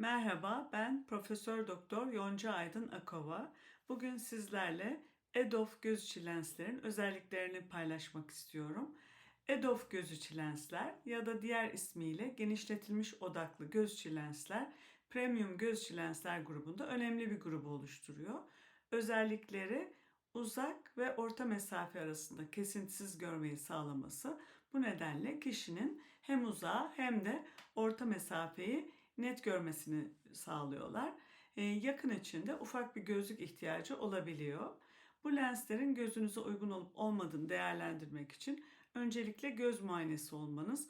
Merhaba, ben Profesör Doktor Yonca Aydın Akova. Bugün sizlerle EDOF göz içi lenslerin özelliklerini paylaşmak istiyorum. EDOF göz içi lensler ya da diğer ismiyle genişletilmiş odaklı göz içi lensler premium göz içi lensler grubunda önemli bir grubu oluşturuyor. Özellikleri uzak ve orta mesafe arasında kesintisiz görmeyi sağlaması. Bu nedenle kişinin hem uzağı hem de orta mesafeyi net görmesini sağlıyorlar. Ee, yakın içinde ufak bir gözlük ihtiyacı olabiliyor. Bu lenslerin gözünüze uygun olup olmadığını değerlendirmek için öncelikle göz muayenesi olmanız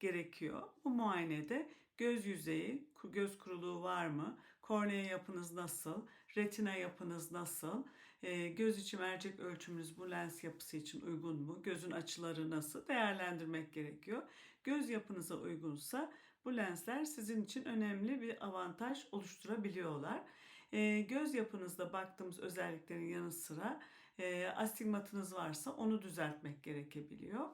gerekiyor. Bu muayenede göz yüzeyi, göz kuruluğu var mı, kornea yapınız nasıl, retina yapınız nasıl, e, göz içi mercek ölçümünüz bu lens yapısı için uygun mu, gözün açıları nasıl değerlendirmek gerekiyor. Göz yapınıza uygunsa bu lensler sizin için önemli bir avantaj oluşturabiliyorlar. E, göz yapınızda baktığımız özelliklerin yanı sıra e, astigmatınız varsa onu düzeltmek gerekebiliyor.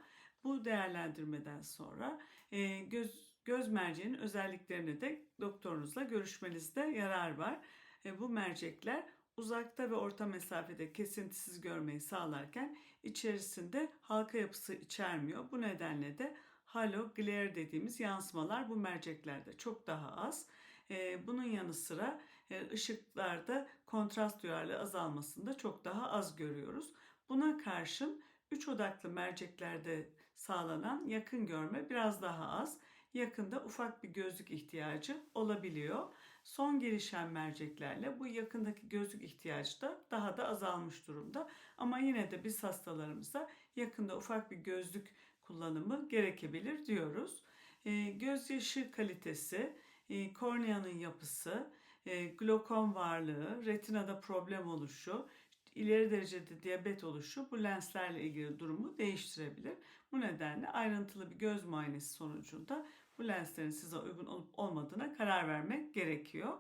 Bu değerlendirmeden sonra e, göz göz merceğinin özelliklerini de doktorunuzla görüşmenizde yarar var. E, bu mercekler uzakta ve orta mesafede kesintisiz görmeyi sağlarken içerisinde halka yapısı içermiyor. Bu nedenle de halo glare dediğimiz yansımalar bu merceklerde çok daha az. E, bunun yanı sıra e, ışıklarda kontrast duyarlı azalmasında çok daha az görüyoruz. Buna karşın 3 odaklı merceklerde sağlanan yakın görme biraz daha az. Yakında ufak bir gözlük ihtiyacı olabiliyor. Son gelişen merceklerle bu yakındaki gözlük ihtiyacı da daha da azalmış durumda. Ama yine de biz hastalarımıza yakında ufak bir gözlük kullanımı gerekebilir diyoruz. E, gözyaşı kalitesi, e, korneanın yapısı, e, glokom varlığı, retinada problem oluşu, ileri derecede diyabet oluşu bu lenslerle ilgili durumu değiştirebilir. Bu nedenle ayrıntılı bir göz muayenesi sonucunda bu lenslerin size uygun olup olmadığına karar vermek gerekiyor.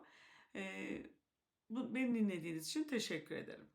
Ee, bu, beni dinlediğiniz için teşekkür ederim.